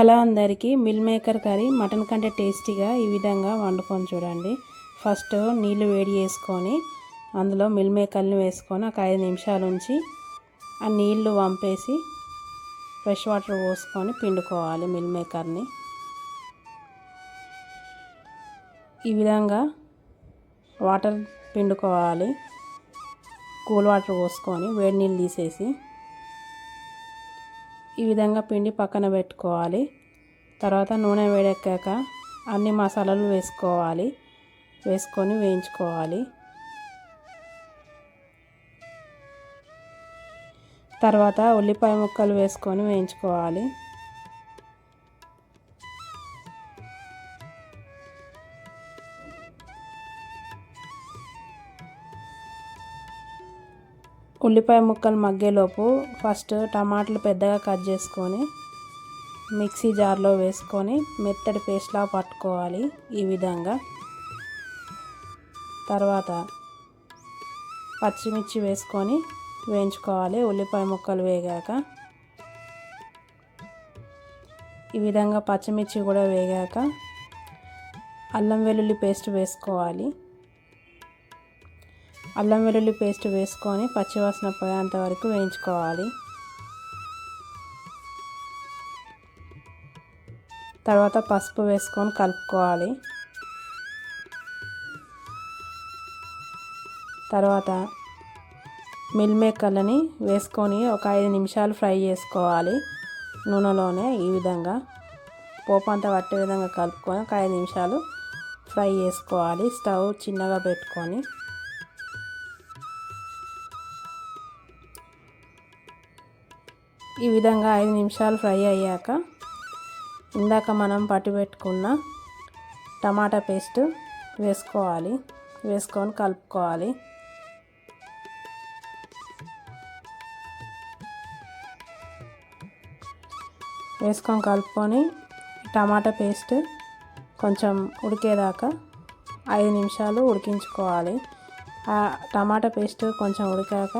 Hello అందరికీ meal maker curry mutton కంటే టేస్టీగా ఈ విధంగా వండుకొని చూడండి. ఫస్ట్ నీళ్ళు వేడి చేసుకొని అందులో మిల్ మేకర్ని వేసుకొని ఒక ఐదు నిమిషాలు ఉంచి ఆ నీళ్ళు వంపేసి ఫ్రెష్ వాటర్ పోసుకొని పిండుకోవాలి మిల్ మేకర్ని. ఈ విధంగా వాటర్ పిండుకోవాలి. కూల్ వాటర్ పోసుకొని వేడి నీళ్ళు తీసేసి ఈ విధంగా పిండి పక్కన పెట్టుకోవాలి. తర్వాత నూనె వేడెక్కాక అన్ని మసాలాలు వేసుకోవాలి. వేసుకొని వేయించుకోవాలి. తర్వాత ఉల్లిపాయ ముక్కలు వేసుకొని వేయించుకోవాలి. ఉల్లిపాయ ముక్కలు మగ్గేలోపు ఫస్ట్ టమాటాలు పెద్దగా కట్ చేసుకొని మిక్సీ జార్లో వేసుకొని మెత్తడి పేస్ట్లా పట్టుకోవాలి ఈ విధంగా. తర్వాత పచ్చిమిర్చి వేసుకొని వేయించుకోవాలి ఉల్లిపాయ ముక్కలు వేగాక. ఈ విధంగా పచ్చిమిర్చి కూడా వేగాక అల్లం వెల్లుల్లి పేస్ట్ వేసుకోవాలి. అల్లం వెల్లుల్లి పేస్ట్ వేసుకొని పచ్చివాసన పోయేంత వరకు వేయించుకోవాలి. తర్వాత పసుపు వేసుకొని కలుపుకోవాలి. తర్వాత మిల్ మేకర్లని వేసుకొని ఒక ఐదు నిమిషాలు ఫ్రై చేసుకోవాలి. నూనెలోనే ఈ విధంగా పోపు అంతా పట్టే విధంగా కలుపుకొని ఒక ఐదు నిమిషాలు ఫ్రై చేసుకోవాలి. స్టవ్ చిన్నగా పెట్టుకొని ఈ విధంగా ఐదు నిమిషాలు ఫ్రై అయ్యాక ఇందాక మనం పట్టి పెట్టుకున్న టమాటా పేస్ట్ వేసుకోవాలి వేసుకొని కలుపుకోవాలి. వేసుకొని కలుపుకొని టమాటా పేస్ట్ కొంచెం ఉడికేదాకా ఐదు నిమిషాలు ఉడికించుకోవాలి. ఆ టమాటా పేస్ట్ కొంచెం ఉడికాక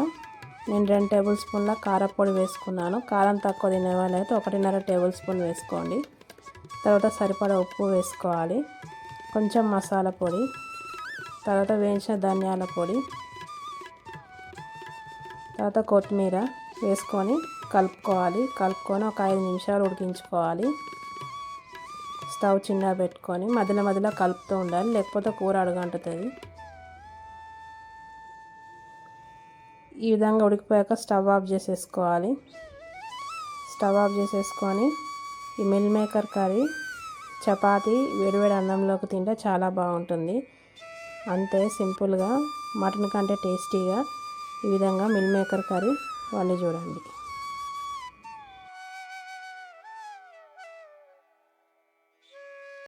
నేను రెండు టేబుల్ స్పూన్ల కారపొడి వేసుకున్నాను. కారం తక్కువ తినే వాళ్ళైతే ఒకటిన్నర టేబుల్ స్పూన్ వేసుకోండి. తర్వాత సరిపడా ఉప్పు వేసుకోవాలి. కొంచెం మసాలా పొడి తర్వాత వేయించిన ధనియాల పొడి తర్వాత కొత్తిమీర వేసుకొని కలుపుకోవాలి. కలుపుకొని ఒక ఐదు నిమిషాలు ఉడికించుకోవాలి. స్టవ్ చిన్నగా పెట్టుకొని మధ్యలో మధ్యలో కలుపుతూ ఉండాలి. లేకపోతే కూర అడుగంటుతుంది. ఈ విధంగా ఉడికిపోయాక స్టవ్ ఆఫ్ చేసేసుకోవాలి. స్టవ్ ఆఫ్ చేసేసుకొని ఈ మిల్ మేకర్ కర్రీ చపాతి వేడివేడి అన్నంలోకి తింటే చాలా బాగుంటుంది. అంతే సింపుల్గా మటన్ కంటే టేస్టీగా ఈ విధంగా మిల్ మేకర్ కర్రీ వండి చూడండి.